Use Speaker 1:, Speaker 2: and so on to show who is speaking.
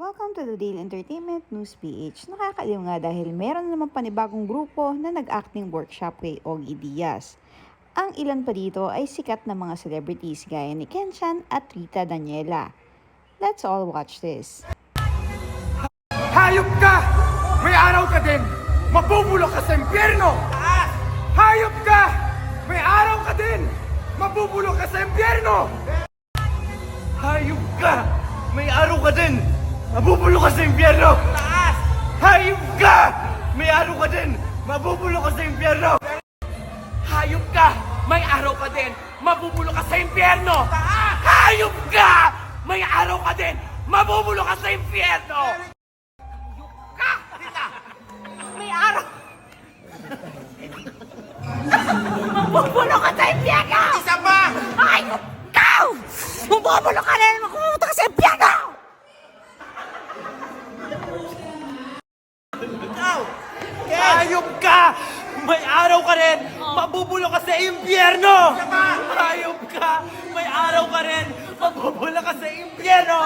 Speaker 1: Welcome to the Daily Entertainment News PH. Nakakaliw nga dahil meron na naman panibagong grupo na nag-acting workshop kay Ogie Diaz. Ang ilan pa dito ay sikat na mga celebrities gaya ni Kenshan at Rita Daniela. Let's all watch this.
Speaker 2: Hayop ka! May araw ka din! Mabubulok ka sa impyerno! Hayop ka! May araw ka din! Mabubulok ka sa impyerno! Hayop ka! May araw ka din! Mabubulok ka sa impyerno! Hayop ka! May araw ka din! Mabubulok ka sa impyerno! Hayop ka! May araw ka din! Mabubulok ka sa impyerno! Hayop ka! May araw ka din! Mabubulok ka sa impyerno! ka! May araw! Mabubulok ka sa impyerno! Isa pa! Ay, ikaw! Mabubulok ka rin! Makumunta ka sa impyerno! Ikaw! Hayop ka! May araw ka rin! Mabubulok ka sa impyerno! Hayop ka! May araw ka rin! Mabubulok ka sa impyerno!